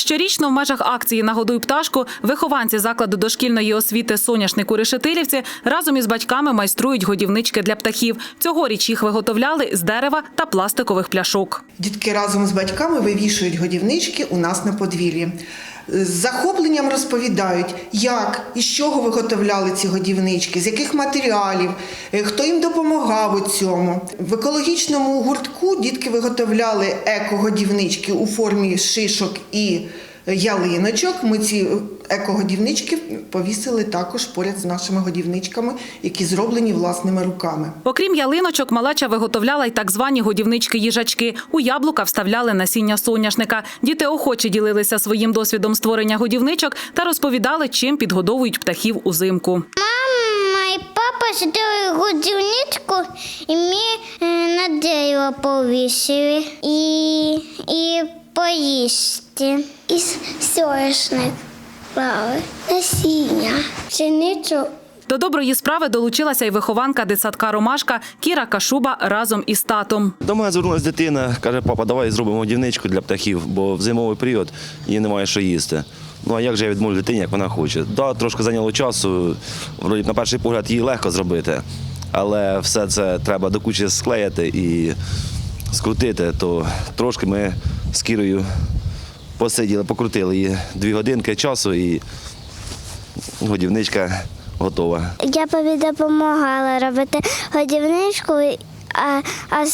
Щорічно в межах акції Нагодуй пташку вихованці закладу дошкільної освіти Соняшник у Решетилівці разом із батьками майструють годівнички для птахів. Цьогоріч їх виготовляли з дерева та пластикових пляшок. Дітки разом з батьками вивішують годівнички у нас на подвір'ї. З захопленням розповідають, як і з чого виготовляли ці годівнички, з яких матеріалів, е, хто їм допомагав у цьому. В екологічному гуртку дітки виготовляли еко-годівнички у формі шишок і ялиночок. Ми ці еко-годівнички повісили також поряд з нашими годівничками, які зроблені власними руками. Окрім ялиночок, малеча виготовляла й так звані годівнички-їжачки. У яблука вставляли насіння соняшника. Діти охоче ділилися своїм досвідом створення годівничок та розповідали, чим підгодовують птахів узимку. Мама і папа зробили годівничку, і ми е, на дерево повісили і, і поїсти. І соняшник клали насіння, пшеницю. До доброї справи долучилася й вихованка дитсадка Ромашка Кіра Кашуба разом із татом. До мене звернулася дитина, каже, папа, давай зробимо годівничку для птахів, бо в зимовий період їй немає що їсти. Ну а як же я відмовлю дитині, як вона хоче? Да, трошки зайняло часу. Вроді, на перший погляд, її легко зробити, але все це треба до кучі склеїти і скрутити. То трошки ми з Кірою посиділи, покрутили її дві годинки часу і годівничка готова. Я тобі допомагала робити годівничку, а, а,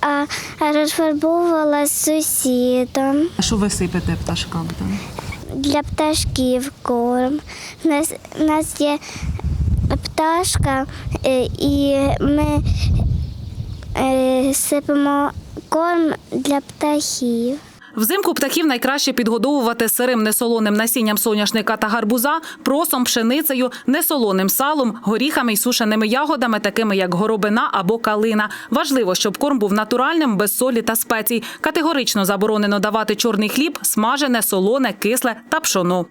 а, а розфарбовувала з сусідом. А що ви сипете пташкам? для пташків корм. У нас, у нас є пташка, е, і ми сипемо корм для птахів. Взимку птахів найкраще підгодовувати сирим несолоним насінням соняшника та гарбуза, просом, пшеницею, несолоним салом, горіхами й сушеними ягодами, такими як горобина або калина. Важливо, щоб корм був натуральним, без солі та спецій. Категорично заборонено давати чорний хліб, смажене, солоне, кисле та пшоно.